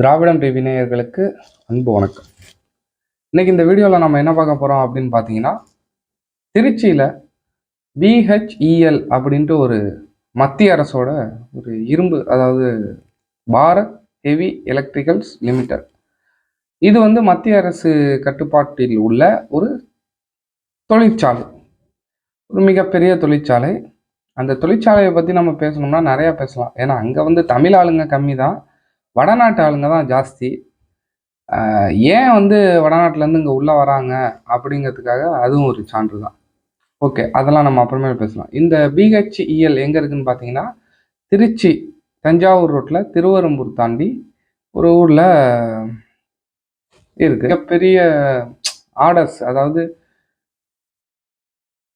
திராவிடம் டிவி நேயர்களுக்கு அன்பு வணக்கம். இன்னைக்கு இந்த வீடியோவில் நம்ம என்ன பார்க்க போகிறோம் அப்படின்னு பார்த்தீங்கன்னா திருச்சியில் பிஹெச்இஎல் அப்படின்ட்டு ஒரு மத்திய அரசோட ஒரு இரும்பு அதாவது பாரத் ஹெவி எலக்ட்ரிக்கல்ஸ் லிமிடெட். இது வந்து மத்திய அரசு கட்டுப்பாட்டில் உள்ள ஒரு தொழிற்சாலை. ஒரு மிகப்பெரிய தொழிற்சாலை. அந்த தொழிற்சாலையை பற்றி நம்ம பேசணும்னா நிறையா பேசலாம். ஏன்னா அங்கே வந்து தமிழ் ஆளுங்க கம்மி தான் வடநாட்டு ஆளுங்க தான் ஜாஸ்தி. ஏன் வந்து வடநாட்டிலேருந்து இங்கே உள்ளே வராங்க அப்படிங்கிறதுக்காக அதுவும் ஒரு சான்று தான். ஓகே அதெல்லாம் நம்ம அப்புறமே பேசலாம். இந்த பிஹெச்இஎல் எங்கே இருக்குன்னு பார்த்தீங்கன்னா திருச்சி தஞ்சாவூர் ரோட்டில் திருவரம்பூர் தாண்டி ஒரு ஊரில் இருக்குது மிகப்பெரிய ஆர்டர்ஸ் அதாவது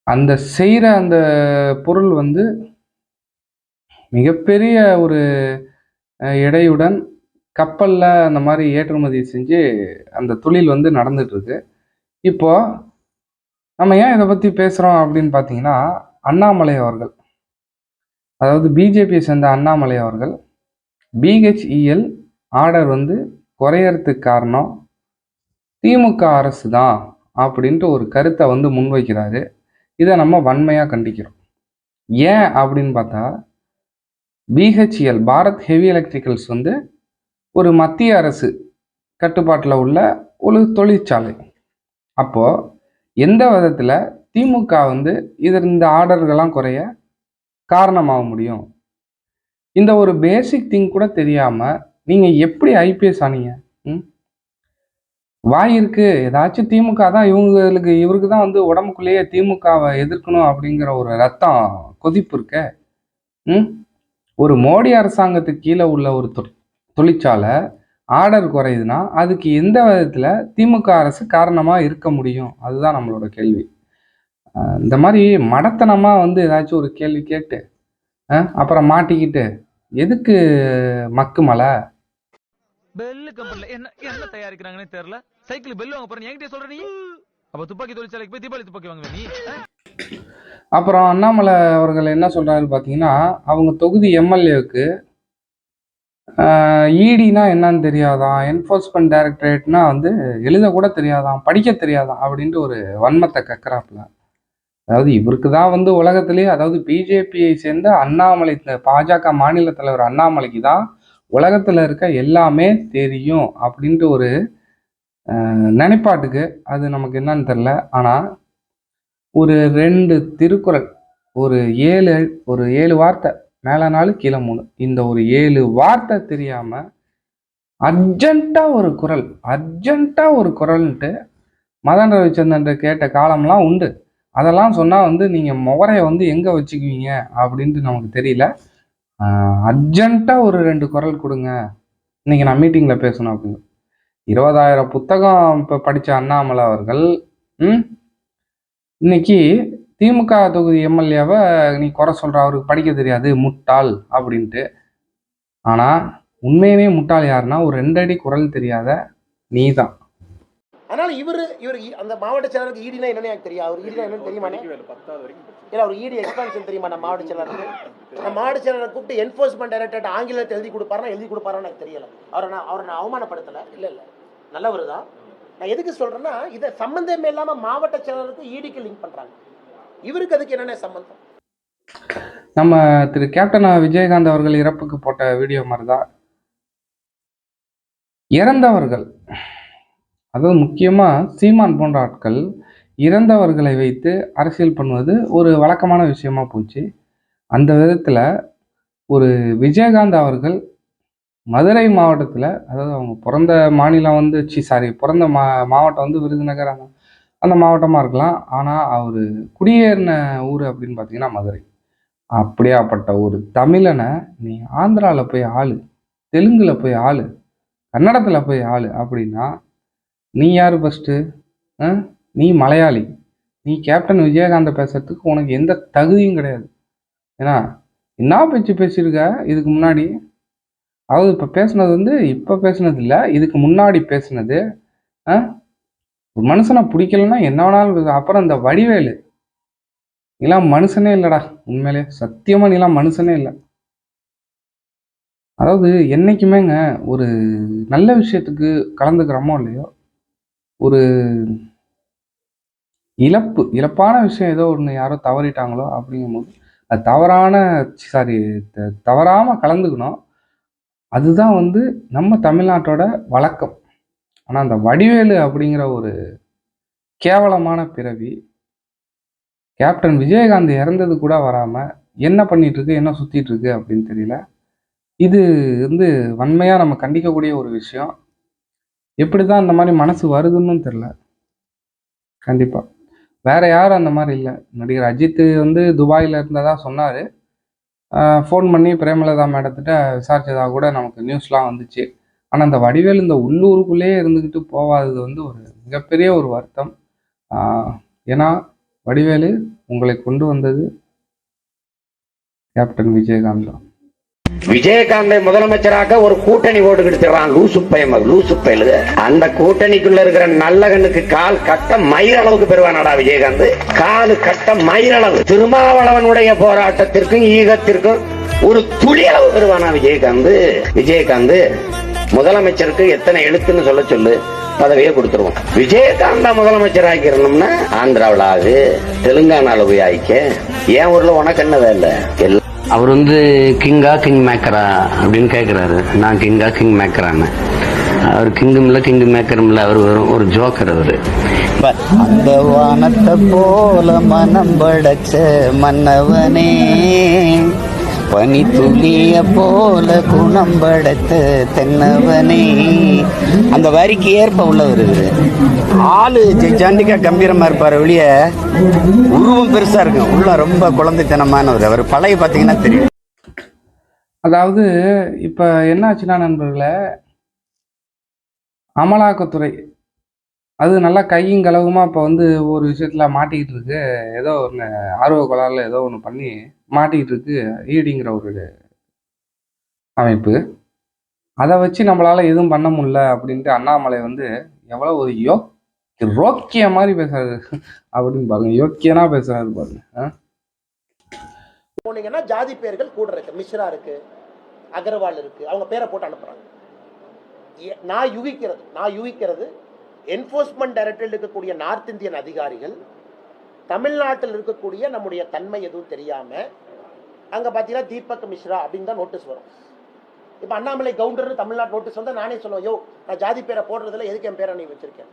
அந்த செய்கிற அந்த பொருள் வந்து மிகப்பெரிய ஒரு எடையுடன் கப்பலில் அந்த மாதிரி ஏற்றுமதி செஞ்சு அந்த தொழில் வந்து நடந்துட்டு இப்போது நம்ம ஏன் இதை பற்றி பேசுகிறோம் அப்படின்னு பார்த்தீங்கன்னா அண்ணாமலை அவர்கள். அதாவது பிஜேபியை சேர்ந்த அண்ணாமலை அவர்கள் பிஹெச்இஎல் ஆர்டர் வந்து குறையறதுக்கு காரணம் திமுக அரசு தான் அப்படின்ட்டு ஒரு கருத்தை வந்து முன்வைக்கிறாரு. இதை நம்ம வன்மையாக கண்டிக்கிறோம். ஏன் அப்படின்னு பார்த்தா பிஹெச்இஎல் பாரத் ஹெவி எலக்ட்ரிக்கல்ஸ் வந்து ஒரு மத்திய அரசு கட்டுப்பாட்டில் உள்ள ஒரு தொழிற்சாலை. அப்போது எந்த விதத்தில் திமுக வந்து இது இந்த ஆர்டர்கள்லாம் குறைய காரணமாக முடியும்? இந்த ஒரு பேசிக் திங் கூட தெரியாமல் நீங்கள் எப்படி ஐபிஎஸ் ஆனீங்க? ம்? வாய் இருக்கு. ஏதாச்சும் திமுக தான் இவங்களுக்கு இவருக்கு தான் வந்து உடம்புக்குள்ளேயே திமுகவை எதிர்க்கணும் அப்படிங்கிற ஒரு ரத்தம் கொதிப்பு இருக்க. ம்? ஒரு மோடி அரசாங்கத்துக்கு கீழே உள்ள ஒரு தொ- தொழிற்சாலை ஆர்டர் குறையுதுன்னா அதுக்கு எந்த விதத்தில் திமுக அரசு காரணமாக இருக்க முடியும்? அதுதான் நம்மளோட கேள்வி. இந்த மாதிரி மடத்தனமாக வந்து ஏதாச்சும் ஒரு கேள்வி கேட்டு அப்புறம் மாட்டிக்கிட்டு எதுக்கு மக்கு மலை? பெல்லு கம்பெனில என்ன என்ன தயாரிக்கிறாங்கன்னே தெரியல. சைக்கிள் பெல்லு வாங்க போறேன் என்கிட்ட சொல்ற நீ? அப்ப துப்பாக்கி தொழிற்சாலைக்கு போய் தீபாவளி துப்பாக்கி வாங்க நீ? அப்புறம் அண்ணாமலை அவர்கள் என்ன சொல்கிறாரு பார்த்தீங்கன்னா அவங்க தொகுதி எம்எல்ஏவுக்கு இடினா என்னன்னு தெரியாதான் என்ஃபோர்ஸ்மெண்ட் டைரக்டரேட்னா வந்து எழுத கூட தெரியாதான் படிக்க தெரியாதான் அப்படின்ட்டு ஒரு வன்மத்தை கக்கறாப்புல. அதாவது இவருக்கு தான் வந்து உலகத்திலேயே அதாவது பிஜேபியை சேர்ந்த அண்ணாமலை பாஜக மாநில தலைவர் அண்ணாமலைக்கு தான் உலகத்தில் இருக்க எல்லாமே தெரியும் அப்படின்ட்டு ஒரு நினைப்பாட்டுக்கு அது நமக்கு என்னன்னு தெரில ஆனால் ஒரு ரெண்டு திருக்குறள் ஒரு ஏழு ஒரு ஏழு வார்த்தை மேலே நாலு கீழே மூணு. இந்த ஒரு ஏழு வார்த்தை தெரியாமல் அர்ஜென்ட்டாக ஒரு குரல் அர்ஜென்ட்டாக ஒரு குரல்ன்ட்டு மதன் ரவிச்சந்திரன் கேட்ட காலம்லாம் உண்டு. அதெல்லாம் சொன்னால் வந்து நீங்கள் முகரையை வந்து எங்கே வச்சுக்குவீங்க அப்படின்ட்டு நமக்கு தெரியல. அர்ஜென்ட்டாக ஒரு ரெண்டு குரல் கொடுங்க. இன்றைக்கி நான் மீட்டிங்கில் பேசணும் அப்படின்னு. இருபதாயிரம் புத்தகம் இப்போ படித்த அண்ணாமலை அவர்கள் ம்? இன்னைக்கு திமுக தொகுதி எம்எல்ஏவை நீ குறை சொல்ற அவருக்கு படிக்க தெரியாது முட்டாள் அப்படின்ட்டு. ஆனா உண்மையுமே முட்டாள் யாருன்னா ஒரு ரெண்டடி குரல் தெரியாத நீ தான் அதனால இவரு இவர் அந்த மாவட்ட செயலருக்கு ஈடினா என்னன்னு எனக்கு தெரியும் அவர் ஈடினா என்னன்னு தெரியுமா ஏன்னா அவர் ஈடி எக்ஸ்பான்ஷன் தெரியுமா நம்ம மாவட்ட செயலருக்கு? நம்ம மாவட்ட செயலரை கூப்பிட்டு என்ஃபோர்ஸ்மெண்ட் டைரக்டரேட் ஆங்கிலத்தை எழுதி கொடுப்பாருன்னா எழுதி கொடுப்பாருன்னு எனக்கு தெரியல. அவரை நான் அவரை நான் அவமானப்படுத்தலை? இல்ல இல்ல. நல்லவர் தான் நான் எதுக்கு சொல்றேன்னா இதை சம்பந்தமே இல்லாமல் மாவட்ட செயலருக்கு ஈடிக்கு லிங்க் பண்ணுறாங்க இவருக்கு அதுக்கு என்னென்ன சம்பந்தம்? நம்ம திரு கேப்டன் விஜயகாந்த் அவர்கள் இறப்புக்கு போட்ட வீடியோ மாதிரி தான் இறந்தவர்கள் அதாவது முக்கியமா சீமான் போன்ற ஆட்கள் இறந்தவர்களை வைத்து அரசியல் பண்ணுவது ஒரு வழக்கமான விஷயமா போச்சு. அந்த விதத்தில் ஒரு விஜயகாந்த் அவர்கள் மதுரை மாவட்டத்தில் அதாவது அவங்க பிறந்த மாநிலம் வந்து சி சாரி பிறந்த மா மாவட்டம் வந்து விருதுநகர் அந்த அந்த மாவட்டமாக இருக்கலாம். ஆனால் அவர் குடியேறின ஊர் அப்படின்னு பார்த்தீங்கன்னா மதுரை. அப்படியாப்பட்ட ஒரு தமிழனை நீ ஆந்திராவில் போய் ஆளு தெலுங்கில் போய் ஆளு கன்னடத்தில் போய் ஆளு அப்படின்னா நீ யார் ஃபஸ்ட்டு நீ மலையாளி. நீ கேப்டன் விஜயகாந்த பேசுறதுக்கு உனக்கு எந்த தகுதியும் கிடையாது. ஏன்னா என்ன பேச்சு பேசியிருக்க? இதுக்கு முன்னாடி அதாவது இப்போ பேசுனது வந்து இப்போ பேசுனது இல்லை இதுக்கு முன்னாடி பேசுனது ஆ? ஒரு மனுஷனை பிடிக்கலன்னா என்ன வேணாலும் அப்புறம் இந்த வடிவேலு. நீலாம் மனுஷனே இல்லைடா உண்மையிலே. சத்தியமாக நீலாம் மனுஷனே இல்லை. அதாவது என்னைக்குமேங்க ஒரு நல்ல விஷயத்துக்கு கலந்துக்கிறோமோ இல்லையோ ஒரு இழப்பு இழப்பான விஷயம் ஏதோ ஒன்று யாரோ தவறிட்டாங்களோ அப்படிங்கும்போது அது தவறான சாரி தவறாமல் கலந்துக்கணும். அதுதான் வந்து நம்ம தமிழ்நாட்டோட வழக்கம். ஆனால் அந்த வடிவேலு அப்படிங்கிற ஒரு கேவலமான பிறவி கேப்டன் விஜயகாந்த் இறந்தது கூட வராமல் என்ன பண்ணிகிட்ருக்கு என்ன சுற்றிட்டுருக்கு அப்படின்னு தெரியல. இது வந்து வன்மையாக நம்ம கண்டிக்கக்கூடிய ஒரு விஷயம். எப்படி தான் அந்த மாதிரி மனசு வருதுன்னு தெரில கண்டிப்பாக வேற யாரும் அந்த மாதிரி இல்லை. நடிகர் அஜித் வந்து துபாயில் இருந்ததாக சொன்னார். ஃபோன் பண்ணி பிரேமலதா மேடத்திட்ட விசாரித்ததாக கூட நமக்கு நியூஸ்லாம் வந்துச்சு. ஆனால் அந்த வடிவேல் இந்த உள்ளூருக்குள்ளேயே இருந்துக்கிட்டு போகாதது வந்து ஒரு மிகப்பெரிய ஒரு வருத்தம். ஏன்னா வடிவேலு உங்களை கொண்டு வந்தது கேப்டன் விஜயகாந்த் தான். விஜயகாந்தை முதலமைச்சராக ஒரு கூட்டணி ஓட்டு ஓட்டுக்கிட்டு லூசு பையன் லூசு பயலு அந்த கூட்டணிக்குள்ள இருக்கிற நல்ல கண்ணுக்கு கால் கட்ட மயிர் அளவுக்கு பெறுவானாடா விஜயகாந்த். காலு கட்ட மயிர் அளவு. திருமாவளவனுடைய போராட்டத்திற்கும் ஈகத்திற்கும் ஒரு துளி அளவு பெறுவானா விஜயகாந்த்? விஜயகாந்த் முதலமைச்சருக்கு எத்தனை எழுத்துன்னு சொல்ல சொல்லு. பதவியை கொடுத்துருவோம். விஜயகாந்தா முதலமைச்சர் ஆக்கிரணும்னா ஆந்திராவில் ஆகு தெலுங்கானாவில் போய் ஆயிக்க. என் ஊர்ல உனக்கு என்ன வேலை? அவர் வந்து கிங்கா கிங் மேக்கரா அப்படின்னு கேட்குறாரு நான் கிங்கா கிங் மேக்கரான்னு அவர் கிங்கும் இல்லை கிங் மேக்கரும் இல்லை அவர் வரும் ஒரு ஜோக்கர் அவர். அந்த வானத்தை போல மனம் படைச்ச மன்னவனே பனி துளிய போல குணம் படைத்த தென்னவனே. அந்த வரிக்கு ஏற்ப உள்ளவர் இவரு ஆளு ஜெஜாண்டிக்கா கம்பீரமாக இருப்பார் வெளிய உருவம் பெருசாக இருக்கும். உள்ள ரொம்ப குழந்தைத்தனமானவர். அவர் பழைய பார்த்தீங்கன்னா தெரியும். அதாவது இப்போ என்ன ஆச்சுன்னா நண்பர்களே அமலாக்கத்துறை. அது நல்லா கையும் கலவுமா இப்போ வந்து ஒரு விஷயத்தில் மாட்டிக்கிட்டு இருக்கு. ஏதோ ஒன்று ஆர்வ கோளாறுல ஏதோ ஒன்று பண்ணி மாட்டிக்கிட்டு இருக்கு. ஈடிங்கிற ஒரு அமைப்பு. அதை வச்சு நம்மளால எதுவும் பண்ண முடியல அப்படின்ட்டு அண்ணாமலை வந்து எவ்வளோ ஒரு யோ ரோக்கிய மாதிரி பேசுறாரு. அப்படின்னு பாருங்க யோக்கியனா பேசுறாரு பாருங்க. போனீங்கன்னா ஜாதி பேர்கள் கூட இருக்கு. மிஸ்ரா இருக்கு அகர்வால் இருக்கு அவங்க பேரை போட்டு அனுப்புறாங்க. நான் யூகிக்கிறது நான் யூகிக்கிறது என்ஃபோர்ஸ்மெண்ட் டைரக்டரில் இருக்கக்கூடிய நார்த் இந்தியன் அதிகாரிகள் தமிழ்நாட்டில் இருக்கக்கூடிய நம்முடைய தன்மை எதுவும் தெரியாம அங்க பாத்தீங்கன்னா தீபக் மிஸ்ரா அப்படின்னு தான் நோட்டீஸ் வரும். இப்போ அண்ணாமலை கவுண்டர் தமிழ்நாட்டு நோட்டீஸ் வந்தா நானே சொல்லுவேன் யோ நான் ஜாதி பேரை போடுறதுல எதுக்கு என் பேரை நீ வச்சிருக்கேன்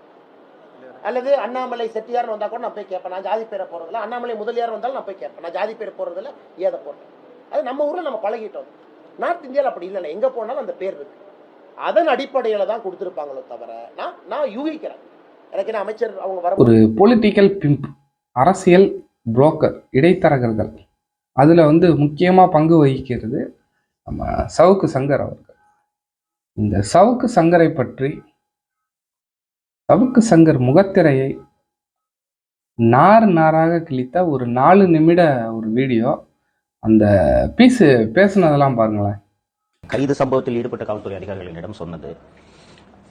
அல்லது அண்ணாமலை செட்டியார்னு வந்தா கூட நான் போய் கேட்பேன் நான் ஜாதி பேரை போடுறதில்ல அண்ணாமலை முதலியார் வந்தாலும் நான் போய் கேட்பேன் நான் ஜாதி பேரை போடுறதில்ல ஏதை போடுறேன் அது நம்ம ஊர்ல நம்ம பழகிட்டோம். நார்த் இந்தியாவில் அப்படி இல்லைண்ணே எங்க போனாலும் அந்த பேர் இருக்கு. அதன் அடிப்படையில தான் கொடுத்துருப்பாங்களோ தவிர நான் நான் யூகிக்கிறேன். எனக்கு என்ன அமைச்சர் அவங்க வர ஒரு பொலிட்டிக்கல் பிம்ப் அரசியல் புரோக்கர் இடைத்தரகர்கள். அதில் வந்து முக்கியமாக பங்கு வகிக்கிறது நம்ம சவுக்கு சங்கர் அவர்கள். இந்த சவுக்கு சங்கரை பற்றி சவுக்கு சங்கர் முகத்திரையை நார் நாராக கிழித்த ஒரு நாலு நிமிட ஒரு வீடியோ அந்த பீஸு பேசுனதெல்லாம் பாருங்களேன். கைது சம்பவத்தில் ஈடுபட்ட காவல்துறை அதிகாரிகள் சொன்னது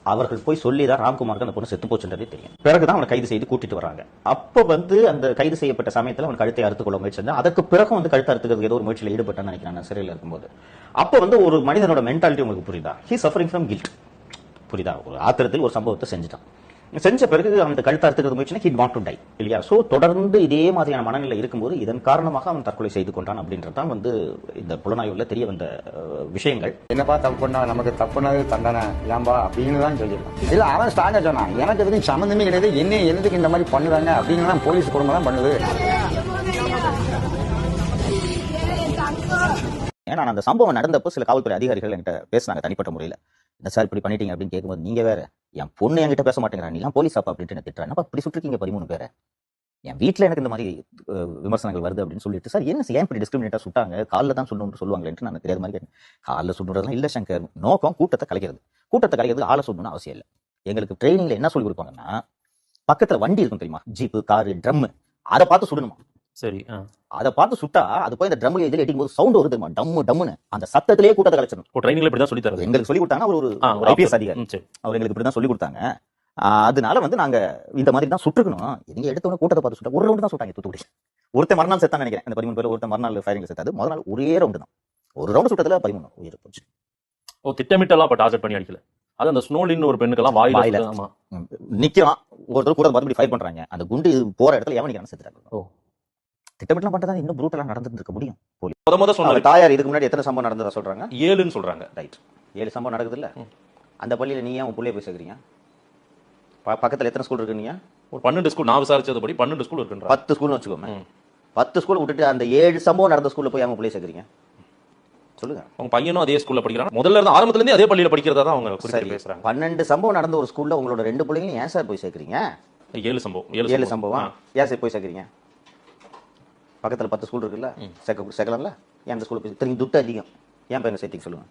அவர்கள் போய் சொல்லி தான் ராம்குமாருக்கு அந்த பொண்ணு செத்து போச்சுன்றதே தெரியும். பிறகுதான் அவனை கைது செய்து கூட்டிட்டு வராங்க அப்ப வந்து அந்த கைது செய்யப்பட்ட சமயத்துல அவன் கழுத்தை அறுத்துக் கொள்ள முயற்சி அதுக்கு அதற்கு வந்து கழுத்தை அறுத்துக்கிறது ஏதோ ஒரு முயற்சியில் ஈடுபட்டான்னு நினைக்கிறான் சிறையில் இருக்கும்போது. அப்ப வந்து ஒரு மனிதனோட மென்டாலிட்டி உங்களுக்கு புரியுதா? ஹி சஃபரிங் ஃப்ரம் கில்ட் புரியுதா? ஒரு ஆத்திரத்தில் ஒரு சம்பவத்தை செஞ்சுட்டான். செஞ்ச பிறகு அந்த கழுத்தை அறுத்துக்கிறது முயற்சினா ஹி வாண்ட் டு டை இல்லையா? சோ தொடர்ந்து இதே மாதிரியான மனநிலை இருக்கும்போது இதன் காரணமாக அவன் தற்கொலை செய்து கொண்டான் அப்படின்றதான் வந்து இந்த புலனாய்வுல தெரிய வந்த விஷயங்கள். என்னப்பா தப்பு பண்ணா? நமக்கு தப்புனது தண்டனை. ஏன்பா? அப்படின்னு தான் சொல்லிடலாம் இல்ல அவன் ஸ்ட்ராங்கா சொன்னான் எனக்கு எதுவும் சம்மந்தமே கிடையாது. என்ன என்னதுக்கு இந்த மாதிரி பண்ணுறாங்க? அப்படின்னு தான் போலீஸ் குடும்பம் தான் பண்ணுது. ஏன்னா அந்த சம்பவம் நடந்தப்போ சில காவல்துறை அதிகாரிகள் என்கிட்ட பேசினாங்க தனிப்பட்ட முறையில். இந்த சார் இப்படி பண்ணிட்டீங்க அப்படின்னு கேட்கும்போது நீங்க வேற என் பொண்ணு என்கிட்ட பேச மாட்டேங்கிறா நீலாம் போலீஸ் அப்பா அப்படின்ட்டு என்ன திட்டுறேன் என்னப்பா இப்படி சுட்டிருக்கீங்க பதிமூணு பேரை என் வீட்டில் எனக்கு இந்த மாதிரி விமர்சனங்கள் வருது அப்படின்னு சொல்லிட்டு சார் என்ன சார் ஏன் இப்படி டிஸ்கிரிமினேட்டாக சுட்டாங்க? காலில் தான் சொல்லணும்னு சொல்லுவாங்களேன்ட்டு நான் தெரியாத மாதிரி கேட்டேன். காலில் சுடுறதுலாம் இல்லை சங்கர். நோக்கம் கூட்டத்தை கலைக்கிறது. கூட்டத்தை கலைக்கிறது ஆளை சொல்லணும்னு அவசியம் இல்லை. எங்களுக்கு ட்ரைனிங்ல என்ன சொல்லி கொடுப்பாங்கன்னா பக்கத்துல வண்டி இருக்கும் தெரியுமா? ஜீப்பு காரு ட்ரம்மு அதை பார்த்து சுடணுமா? சரி. அதை பார்த்து சுட்டா அது போய் இந்த ட்ரம்ல இதில் எட்டிக்கும் போது சவுண்ட் வருது டம்மு டம்முன்னு அந்த சத்தத்திலேயே கூட்டத்தை கலைச்சிடணும். ஓ ட்ரைனிங்ல இப்படி தான் சொல்லி தரது. எங்களுக்கு சொல்லி கொடுத்தாங்க அவர் ஒரு ஐபிஎஸ் அதிகாரி. அவர் எங்களுக்கு இப்படி தான் சொல்லி கொடுத்தாங்க. அதனால வந்து நாங்க இந்த மாதிரி தான் சுட்டுக்கணும் நீங்க எடுத்தவன கூட்டத்தை பார்த்து சுட்டா ஒரு ரவுண்டு தான் சுட்டாங்க தூத்துக்குடி. ஒருத்தன் மறுநாள் செத்தான் நினைக்கிறேன். இந்த பதிமூணு பேர் ஒருத்தன் மறுநாள் ஃபயரிங்ல செத்தாது முதல் நாள் ஒரே ரவுண்டு தான். ஒரு ரவுண்டு சுட்டத்துல பதிமூணு. உயிர் போச்சு. ஓ திட்டமிட்டெல்லாம் அப்ப டார்கெட் பண்ணி அடிக்கல. அது அந்த ஸ்னோலின்னு ஒரு பெண்ணுக்கெல்லாம் வாயில நிக்கிறான். ஒருத்தர் கூட பார்த்து ஃபைட் பண்றாங்க. அந்த குண்டு போற இடத்துல எவன் நிக்கிறான் செத்துறாங்க ஓ. திட்டமிட்டலாம் பண்றதா இன்னும் ப்ரூட்டலா நடந்துட்டு இருக்க முடியும். போலீஸ் முத முத சொன்னாரு தாயார் இதுக்கு முன்னாடி எத்தனை சம்பவம் நடந்ததா சொல்றாங்க? ஏழுன்னு சொல்றாங்க. ரைட் ஏழு சம்பவம் நடக்குது இல்ல. அந்த பள்ளியில நீ ஏன் உன் பிள்ளைய போய் சேர்க்குறீங்க? பக்கத்துல எத்தனை ஸ்கூல் இருக்கு நீங்க? ஒரு பன்னெண்டு ஸ்கூல் நான் விசாரிச்சதுபடி பன்னெண்டு ஸ்கூல் இருக்குன்றாங்க பத்து ஸ்கூல்னு வச்சுக்கோங்க. பத்து ஸ்கூல் விட்டுட்டு அந்த ஏழு சம்பவம் நடந்த ஸ்கூல்ல போய் அவங்க பிள்ளைய சேர்க்குறீங்க? சொல்லுங்க. அவங்க பையனும் அதே ஸ்கூல்ல படிக்கிறாங்க முதல்ல இருந்து ஆரம்பத்துல இருந்தே அதே பள்ளியில படிக்கிறதா தான் அவங்க பேசுறாங்க. பன்னெண்டு சம்பவம் நடந்த ஒரு ஸ்கூல்ல உங்களோட ரெண்டு பிள்ளைங்களும் ஏன் சார் போய் சேர்க்குறீங்க? ஏழு சம்பவம். ஏழு சம்பவம். ஏன் சார் போய் சேர்க்குறீங்க? பக்கத்துல பத்து ஸ்கூல் இருக்குல்ல சேர்க்க சேர்க்கலாம்ல? ஏன் அந்த ஸ்கூலில் போய் திரும்பி துட்டு அதிகம்? ஏன் பையனை சேர்த்திக்க சொல்லுங்க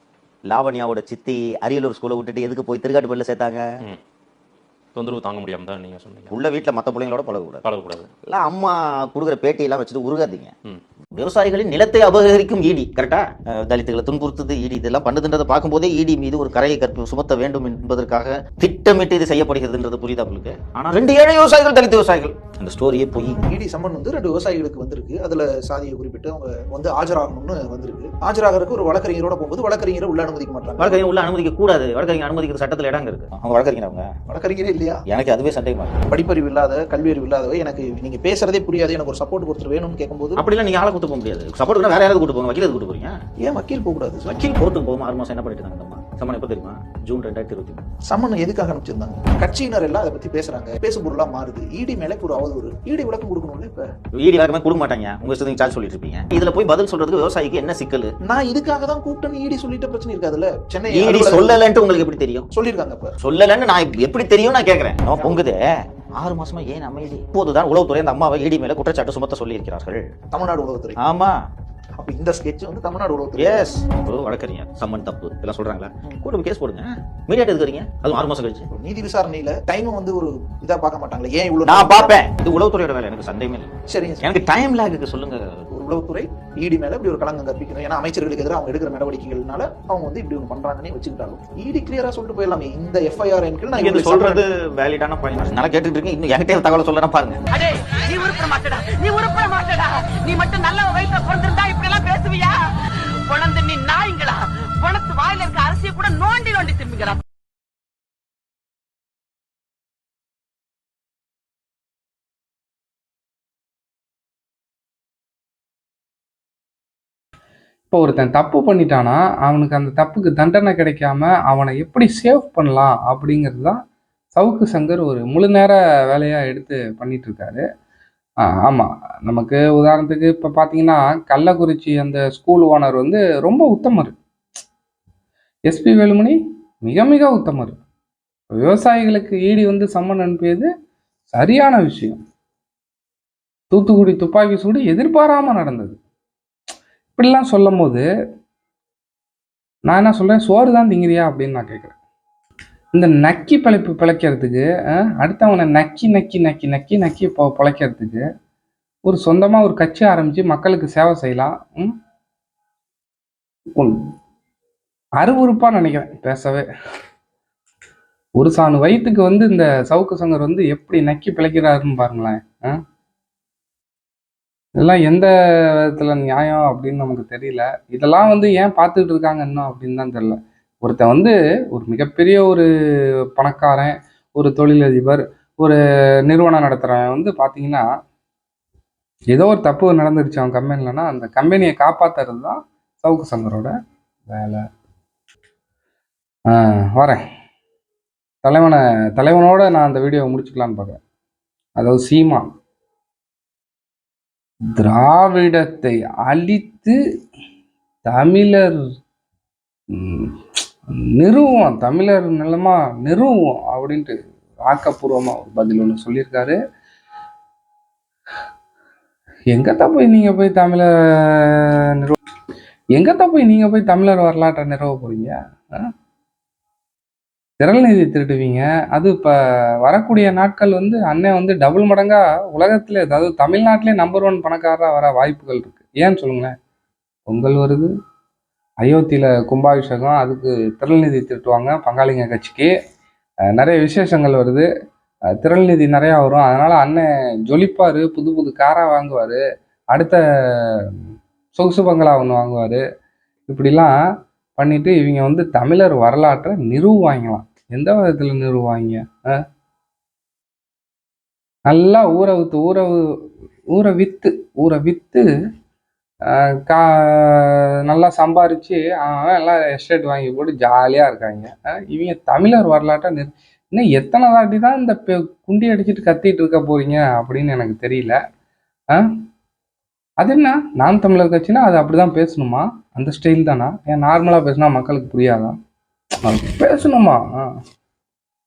லாவண்யாவோட சித்தி அரியலூர் ஸ்கூலை விட்டுட்டு எதுக்கு போய் திருக்காட்டுப்பள்ளியில் சேர்த்தாங்க. தொந்தரவு தாங்க முடியாம தான் நீங்க சொன்னீங்க. உள்ள வீட்டில் மற்ற பிள்ளைங்களோட பழகக்கூடாது. பழகக்கூடாது. இல்லை அம்மா கொடுக்குற பேட்டியெல்லாம் வச்சுட்டு உருகாதீங்க. விவசாயிகளின் நிலத்தை அபகரிக்கும் ஈடி கரெக்டா தலித்துகளை துன்புறுத்துது ஈடி இதெல்லாம் பண்ணுதுன்றதை பார்க்கும்போதே ஈடி மீது ஒரு கரையை கற்பு சுமத்த வேண்டும் என்பதற்காக திட்டமிட்டு இது செய்யப்படுகிறதுன்றது புரியுதா உங்களுக்கு? ஆனா ரெண்டு ஏழை விவசாயிகள் தலித் விவசாயிகள். அந்த ஸ்டோரியே போய். இடி சம்மன் வந்து ரெண்டு விவசாயிகளுக்கு வந்திருக்கு. அதுல சாதியை குறிப்பிட்டு அவங்க வந்து ஆஜராகணும்னு வந்திருக்கு. ஆஜராகிறதுக்கு ஒரு வழக்கறிஞரோட போகும்போது வழக்கறிஞரை உள்ள அனுமதிக்க மாட்டாங்க. வழக்கறிஞர் உள்ள அனுமதிக்க கூடாது வழக்கறிஞர் அனுமதிக்கிற சட்டத்தில் இடம் இருக்கு. அவங்க வழக்கறிஞர் அவங்க. வழக்கறிஞரே இல்லையா? எனக்கு அதுவே சந்தேகமா இருக்கு. படிப்பறிவு இல்லாத கல்வியறிவு இல்லாதவ எனக்கு நீங்க பேசுறதே புரியாது எனக்கு ஒரு சப்போர்ட் ஒருத்தர் வேணும்னு கேட்கும்போது அப்படிலாம் நீங்க ஆளை கூட்டு போக முடியாது. சப்போர்ட்டுக்கு வேற யாராவது கூட்டு போங்க. வக்கீல் கூட்டு போறீங்க? ஏன் வக்கீல் போக கூடாது வக்கீல் கோர்ட்டுக்கு போகும் ஆறு மாசம் என்ன பண்ணிட்டு இருந்தாங்க சம்மன் எப்போ தெரியுமா? ஜூன் ரெண்டாயிரத்தி இருபத்தி மூணு. சம்மன் எதுக்காக அனுப்பிச்சிருந்தாங்க? கட்சியினர் எல்லாம் அதை பத்தி பேசுறாங்க. பேசும் பொருளா மாறுது. இடி மேல ஒரு. அவதூறு இடி விளக்கம் கொடுக்கணும்ல இப்ப? ஈடி வேறமே கொடுக்க மாட்டாங்க. உங்க இஷ்டத்துக்கு சார்ஜ் சொல்லிட்டு இருப்பீங்க. இதுல போய் பதில் சொல்றதுக்கு விவசாயிக்கு என்ன சிக்கல்? நான் இதுக்காக தான் கூப்பிட்டேன்னு இடி சொல்லிட்ட பிரச்சனை இருக்காதுல்ல? சென்னை அலுவலகம் சொல்லலன்ட்டு உங்களுக்கு எப்படி தெரியும்? சொல்லியிருக்காங்க இப்ப. சொல்லலன்னு நான் எப்படி தெரியும் நான் கேக்குறேன். அவன் பொங்குதே. ஆறு மாசமா ஏன் அமைதி? இப்போதுதான் உளவுத்துறை அந்த அம்மாவை ஈடி மேல குற்றச்சாட்டு சுமத்த சொல்லி இருக்கிறார்கள் தமிழ்நாடு உளவுத்துறை. ஆமா. அப்ப இந்த ஸ்கெட்ச் வந்து தமிழ்நாடு உளவுத்துறை எஸ் இப்போ வழக்கறிஞர். சம்மன் தப்பு. இதெல்லாம் சொல்றாங்களா? கூட கேஸ் போடுங்க. மீடியா எடுக்கிறீங்க அதுவும் ஆறு மாசம் கழிச்சு. நீதி விசாரணையில டைம் வந்து ஒரு இதா பார்க்க மாட்டாங்களே. ஏன் இவ்வளவு நான் பார்ப்பேன். இது உளவுத்துறையோட வேலை. எனக்கு சந்தேகமே இல்லை. சரிங்க சார். எனக்கு டைம் லேக்கு சொல்லுங்க. ஒரு உளவுத்துறை இடி மேல இப்படி ஒரு களங்கம் கற்பிக்கணும். ஏன்னா அமைச்சர்களுக்கு எதிராக அவங்க எடுக்கிற நடவடிக்கைகள்னால அவங்க வந்து இப்படி ஒன்று பண்றாங்கன்னு வச்சுக்கிட்டாலும். இடி கிளியரா சொல்லிட்டு போயிடலாமே. இந்த எஃப்ஐஆர் என்கிட்ட நான் இது சொல்றது வேலிடான பாயிண்ட் நல்லா கேட்டுட்டு இருக்கீங்க இன்னும் என்கிட்ட தகவல் சொல்லணும் பாருங்க. அடே நீ உருப்பட மாட்டடா. நீ உருப்பட மாட்டடா. நீ மட்டும் நல்ல வயிற்றுல பிறந்திருந்தா இப்படி பேசுவியா குழந்தை நீ நாய்ங்களா? பணத்து வாயில இருக்க அரிசியை கூட நோண்டி நோண்டி திரும்பிக்கிறா இப்போ ஒருத்தன் தப்பு பண்ணிட்டானா அவனுக்கு அந்த தப்புக்கு தண்டனை கிடைக்காம அவனை எப்படி சேவ் பண்ணலாம் அப்படிங்கிறது தான் சவுக்கு சங்கர் ஒரு முழு நேர வேலையாக எடுத்து பண்ணிட்டு இருக்காரு. ஆ, ஆமா. நமக்கு உதாரணத்துக்கு இப்போ பார்த்தீங்கன்னா கள்ளக்குறிச்சி அந்த ஸ்கூல் ஓனர் வந்து ரொம்ப உத்தமர். எஸ்பி வேலுமணி மிக மிக உத்தமர். விவசாயிகளுக்கு ஈடி வந்து சம்மன் அனுப்பியது சரியான விஷயம். தூத்துக்குடி துப்பாக்கி சூடு எதிர்பாராமல் நடந்தது. இப்படிலாம் சொல்லும் போது நான் என்ன சொல்றேன்? சோறு தான் திங்கிறியா அப்படின்னு நான் கேட்குறேன் இந்த நக்கி பிழைப்பு பிழைக்கிறதுக்கு அஹ், அடுத்தவனை நக்கி நக்கி நக்கி நக்கி நக்கி பிழைக்கிறதுக்கு ஒரு சொந்தமாக ஒரு கட்சி ஆரம்பித்து மக்களுக்கு சேவை செய்யலாம் ம்? உன் அருவருப்பாக நினைக்கிறேன் பேசவே ஒரு சாணு வயிற்றுக்கு வந்து இந்த சவுக்கு சங்கர் வந்து எப்படி நக்கி பிழைக்கிறாருன்னு பாருங்களேன் ஆ? இதெல்லாம் எந்த விதத்தில் நியாயம் அப்படின்னு நமக்கு தெரியல இதெல்லாம் வந்து ஏன் பார்த்துட்டு இருக்காங்க இன்னும் அப்படின்னு தான் தெரியல ஒருத்தன் வந்து ஒரு மிகப்பெரிய ஒரு பணக்காரன் ஒரு தொழிலதிபர் ஒரு நிறுவனம் நடத்துகிறவன் வந்து பார்த்தீங்கன்னா ஏதோ ஒரு தப்பு நடந்துருச்சு அவன் கம்பெனிலனா அந்த கம்பெனியை காப்பாத்துறது தான் சவுக்கு சங்கரோட வேலை. வரேன். தலைவனை தலைவனோட நான் அந்த வீடியோவை முடிச்சுக்கலான்னு பார்க்குறேன் அதாவது சீமா. திராவிடத்தை அழித்து தமிழர் நிறுவோம். தமிழர் நிலமா நிறுவோம் அப்படின்ட்டு ஆக்கப்பூர்வமாக ஒரு பதில் ஒன்று சொல்லியிருக்காரு. எங்கத்த போய் நீங்கள் போய் தமிழ நிறுவ எங்கத்த போய் நீங்கள் போய் தமிழர் வரலாற்றை நிறுவ போகிறீங்க திரள் நிதி திருடுவீங்க. அது இப்போ வரக்கூடிய நாட்கள் வந்து அண்ணன் வந்து டபுள் மடங்கா உலகத்தில் அதாவது தமிழ்நாட்டிலே நம்பர் ஒன் பணக்காரராக வர வாய்ப்புகள் இருக்குது ஏன்னு சொல்லுங்களேன். பொங்கல் வருது அயோத்தியில் கும்பாபிஷேகம் அதுக்கு திரள்நிதி திட்டுவாங்க திருட்டுவாங்க பங்காளிங்க கட்சிக்கு. நிறைய விசேஷங்கள் வருது. திரள்நிதி நிறையா வரும். அதனால் அண்ணன் ஜொலிப்பார் புது புது காராக வாங்குவார். அடுத்த சொகுசு பங்களா ஒன்று வாங்குவார். இப்படிலாம் பண்ணிட்டு இவங்க வந்து தமிழர் வரலாற்றை நிறுவுவாங்களாம் எந்த விதத்தில் நிறுவாங்க நல்லா ஊற வித்து ஊற ஊற வித்து ஊற வித்து கா நல்லா சம்பாரித்து அவன் எல்லாம் எஸ்டேட் வாங்கி போட்டு ஜாலியாக இருக்காங்க. இவங்க தமிழர் வரலாற்றை நிறு இன்னும் எத்தனை வாட்டி தான் இந்த பெ- குண்டி அடிச்சுட்டு கத்திட்டு இருக்க போறீங்க அப்படின்னு எனக்கு தெரியல. ஆ அது என்ன? நாம் தமிழர் கட்சினா அது அப்படிதான் பேசணுமா? அந்த ஸ்டைல் தானா? ஏன் நார்மலாக பேசினா மக்களுக்கு புரியாதான் பேசணுமா? ஆ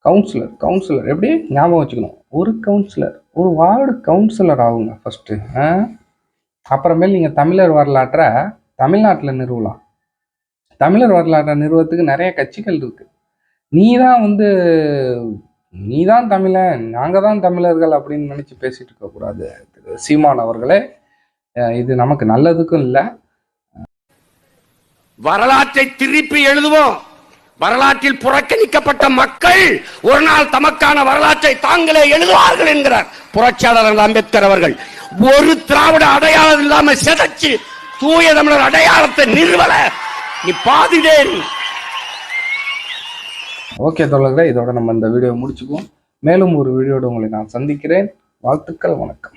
கவுன்சிலர் கவுன்சிலர் எப்படி? ஞாபகம் வச்சுக்கணும். ஒரு கவுன்சிலர் ஒரு வார்டு கவுன்சிலர் ஆகுங்க ஃபஸ்ட்டு அப்புறமேல் நீங்கள் தமிழர் வரலாற்றை தமிழ்நாட்டில் நிறுவலாம். தமிழர் வரலாற்றை நிறுவத்துக்கு நிறைய கட்சிகள் இருக்கு. நீ தான் வந்து நீ தான் தமிழன் நாங்கள் தான் தமிழர்கள் அப்படின்னு நினச்சி பேசிகிட்டு இருக்கக்கூடாது திரு சீமான் அவர்களே இது நமக்கு நல்லதுக்கும் இல்லை. வரலாற்றை திருப்பி எழுதுவோம். வரலாற்றில் புறக்கணிக்கப்பட்ட மக்கள் ஒரு நாள் தமக்கான வரலாற்றை தாங்களே எழுதுவார்கள் என்கிறார் புரட்சியாளர் அம்பேத்கர் அவர்கள். ஒரு திராவிட அடையாளம் இல்லாம சிதைச்சு தூய தமிழர் அடையாளத்தை நிறுவல. நீ பாதிடே ஓகே தொடர்களே இதோட நம்ம இந்த வீடியோ முடிச்சுக்குவோம். மேலும் ஒரு வீடியோட உங்களை நான் சந்திக்கிறேன். வாழ்த்துக்கள் வணக்கம்.